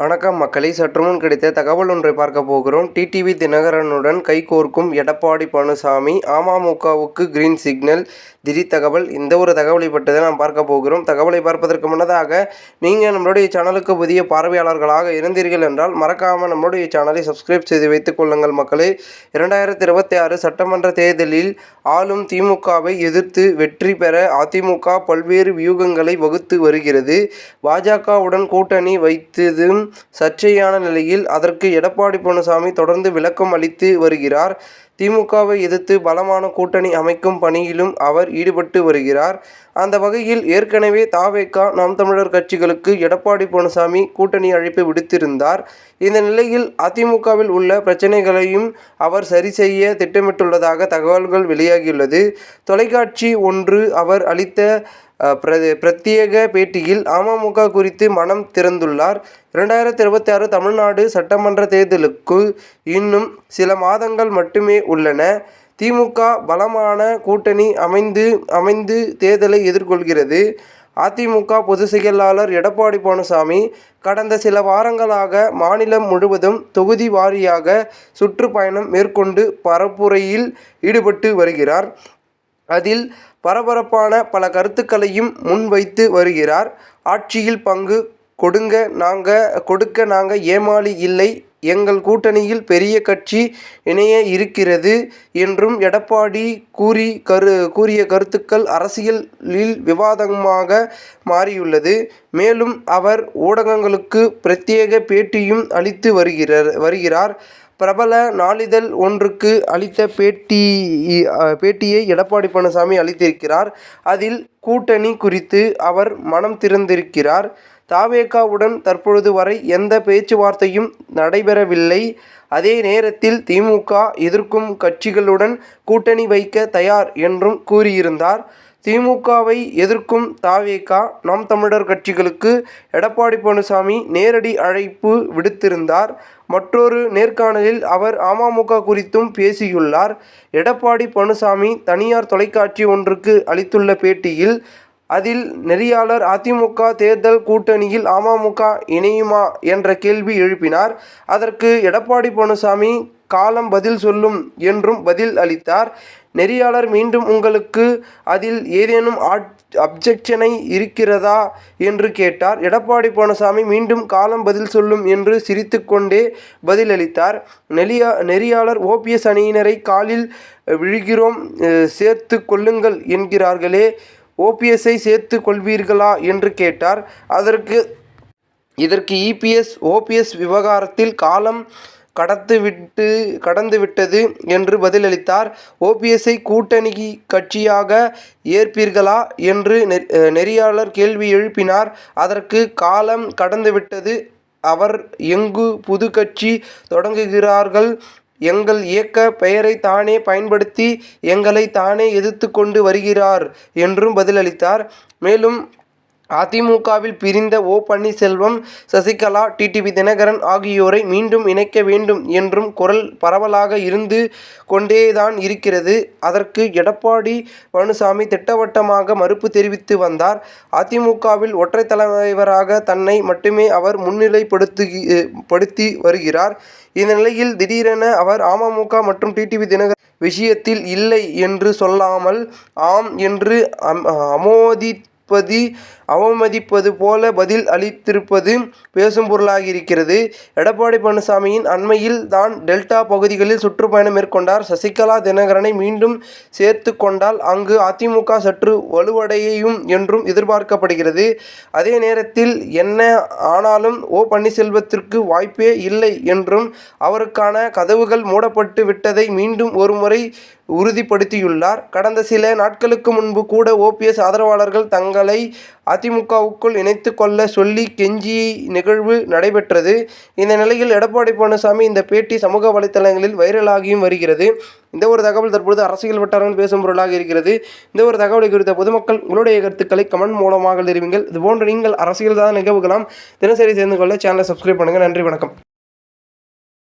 வணக்கம் மக்களை சற்றுமுன் கிடைத்த தகவல் ஒன்றை பார்க்க போகிறோம். டிடிவி தினகரனுடன் கைகோர்க்கும் எடப்பாடி பழனிசாமி அமமுகவுக்கு கிரீன் சிக்னல் திடீர் தகவல் இந்த ஒரு தகவலை பற்றி நாம் பார்க்க போகிறோம். தகவலை பார்ப்பதற்கு முன்னதாக நீங்கள் நம்மளுடைய சேனலுக்கு புதிய பார்வையாளர்களாக இருந்தீர்கள் என்றால் மறக்காமல் நம்மளுடைய சேனலை சப்ஸ்கிரைப் செய்து வைத்துக் கொள்ளுங்கள் மக்களே. இரண்டாயிரத்தி இருபத்தி ஆறு சட்டமன்ற தேர்தலில் ஆளும் திமுகவை எதிர்த்து வெற்றி பெற அதிமுக பல்வேறு வியூகங்களை வகுத்து வருகிறது. பாஜகவுடன் கூட்டணி வைத்ததும் சர்ச்சையான நிலையில் அதற்கு எடப்பாடி பழனிசாமி தொடர்ந்து விளக்கம் அளித்து வருகிறார். திமுகவை எதிர்த்து பலமான கூட்டணி அமைக்கும் பணியிலும் அவர் ஈடுபட்டு வருகிறார். அந்த வகையில் ஏற்கனவே தாவேக்கா நாம் தமிழர் கட்சிகளுக்கு எடப்பாடி பழனிசாமி கூட்டணி அழைப்பு விடுத்திருந்தார். இந்த நிலையில் அதிமுகவில் உள்ள பிரச்சனைகளையும் அவர் சரி செய்ய திட்டமிட்டுள்ளதாக தகவல்கள் வெளியாகியுள்ளது. தொலைக்காட்சி ஒன்று அவர் அளித்த பிரத்யேக பேட்டியில் அமமுக குறித்து மனம் திறந்துள்ளார். இரண்டாயிரத்தி இருபத்தி ஆறு தமிழ்நாடு சட்டமன்ற தேர்தலுக்கு இன்னும் சில மாதங்கள் மட்டுமே உள்ளன. திமுக பலமான கூட்டணி அமைந்து அமைந்து தேர்தலை எதிர்கொள்கிறது. அதிமுக பொதுச் செயலாளர் எடப்பாடி பழனிசாமி கடந்த சில வாரங்களாக மாநிலம் முழுவதும் தொகுதி வாரியாக சுற்றுப்பயணம் மேற்கொண்டு பரப்புரையில் ஈடுபட்டு வருகிறார். அதில் பரபரப்பான பல கருத்துக்களையும் முன்வைத்து வருகிறார். ஆட்சியில் பங்கு கொடுங்க நாங்க கொடுக்க நாங்க ஏமாளி இல்லை. எங்கள் கூட்டணியில் பெரிய கட்சி இணைய இருக்கிறது என்றும் எடப்பாடி கூறி கரு கூறிய கருத்துக்கள் அரசியலில் விவாதமாக மாறியுள்ளது. மேலும் அவர் ஊடகங்களுக்கு பிரத்யேக பேட்டியும் அளித்து வருகிறார் வருகிறார். பிரபல நாளிதழ் ஒன்றுக்கு அளித்த பேட்டி பேட்டியை எடப்பாடி பழனிசாமி அளித்திருக்கிறார். அதில் கூட்டணி குறித்து அவர் மனம் திறந்திருக்கிறார். தாவேகாவுடன் தற்பொழுது வரை எந்த பேச்சுவார்த்தையும் நடைபெறவில்லை. அதே நேரத்தில் திமுக எதிர்க்கும் கட்சிகளுடன் கூட்டணி வைக்க தயார் என்றும் கூறியிருந்தார். திமுகவை எதிர்க்கும் தாவேகா நாம் தமிழர் கட்சிகளுக்கு எடப்பாடி பழனிசாமி நேரடி அழைப்பு விடுத்திருந்தார். மற்றொரு நேர்காணலில் அவர் அமமுக குறித்தும் பேசியுள்ளார். எடப்பாடி பழனிசாமி தனியார் தொலைக்காட்சி ஒன்றுக்கு அளித்துள்ள பேட்டியில் அதில் நெறியாளர் அதிமுக தேர்தல் கூட்டணியில் அமமுக இணையுமா என்ற கேள்வி எழுப்பினார். அதற்கு எடப்பாடி பழனிசாமி காலம் பதில் சொல்லும் என்றும் பதில் அளித்தார். நெறியாளர் மீண்டும் உங்களுக்கு அதில் ஏதேனும் அப்ஜெக்ஷனை இருக்கிறதா என்று கேட்டார். எடப்பாடி பழனிசாமி மீண்டும் காலம் பதில் சொல்லும் என்று சிரித்துக்கொண்டே பதிலளித்தார். நெறியா நெறியாளர் ஓபிஎஸ் அணியினரை காலில் விழுகிறோம் சேர்த்து கொள்ளுங்கள் என்கிறார்களே. ஓபிஎஸ்ஐ சேர்த்து கொள்வீர்களா என்று கேட்டார். அதற்கு இதற்கு இபிஎஸ் ஓபிஎஸ் விவகாரத்தில் காலம் கடத்துவிட்டு கடந்துவிட்டது என்று பதிலளித்தார். ஓபிஎஸ்ஐ கூட்டணி கட்சியாக ஏற்பீர்களா என்று நெறியாளர் கேள்வி எழுப்பினார். அதற்கு காலம் கடந்துவிட்டது அவர் எங்கு புது கட்சி தொடங்குகிறார்கள் எங்கள் இயக்க பெயரை தானே பயன்படுத்தி எங்களை தானே எதிர்த்து கொண்டு வருகிறார் என்றும் பதிலளித்தார். மேலும் அதிமுகவில் பிரிந்த ஓ பன்னீர்செல்வம் சசிகலா டிடிவி தினகரன் ஆகியோரை மீண்டும் இணைக்க வேண்டும் என்றும் குரல் பரவலாக இருந்து கொண்டேதான் இருக்கிறது. அதற்கு எடப்பாடி பழனிசாமி திட்டவட்டமாக மறுப்பு தெரிவித்து வந்தார். அதிமுகவில் ஒற்றை தலைவராக தன்னை மட்டுமே அவர் முன்னிலைப்படுத்து படுத்தி வருகிறார். இந்த நிலையில் திடீரென அவர் அமமுக மற்றும் டிடிவி தினகர் விஷயத்தில் இல்லை என்று சொல்லாமல் ஆம் என்று அமோதி அவமதிப்பது அவமதிப்பது போல பதில் அளித்திருப்பது பேசும் பொருளாகியிருக்கிறது. எடப்பாடி பழனிசாமியின் அண்மையில் தான் டெல்டா பகுதிகளில் சுற்றுப்பயணம் மேற்கொண்டார். சசிகலா தினகரனை மீண்டும் சேர்த்து கொண்டால் அங்கு அதிமுக சற்று வலுவடையும் என்றும் எதிர்பார்க்கப்படுகிறது. அதே நேரத்தில் என்ன ஆனாலும் ஓ பன்னீர்செல்வத்திற்கு வாய்ப்பே இல்லை என்றும் அவருக்கான கதவுகள் மூடப்பட்டு விட்டதை மீண்டும் ஒருமுறை உறுதிப்படுத்தியுள்ளார். கடந்த சில நாட்களுக்கு முன்பு கூட ஓபிஎஸ் ஆதரவாளர்கள் தங்களை அதிமுகவுக்குள் இணைத்து கொள்ள சொல்லி கெஞ்சி நிகழ்வு நடைபெற்றது. இந்த நிலையில் எடப்பாடி பழனிசாமி இந்த பேட்டி சமூக வலைத்தளங்களில் வைரலாகியும் வருகிறது. இந்த ஒரு தகவல் தற்பொழுது அரசியல் வட்டாரங்கள் பேசும் பொருளாக இருக்கிறது. இந்த ஒரு தகவலை குறித்த பொதுமக்கள் உங்களுடைய கருத்துக்களை கமெண்ட் மூலமாக தெரிவிங்கள். இதுபோன்று நீங்கள் அரசியல் தான் நிகழ்வுகளாம் தினசரி சேர்ந்து கொள்ள சேனலை சப்ஸ்கிரைப் பண்ணுங்கள் நன்றி வணக்கம்.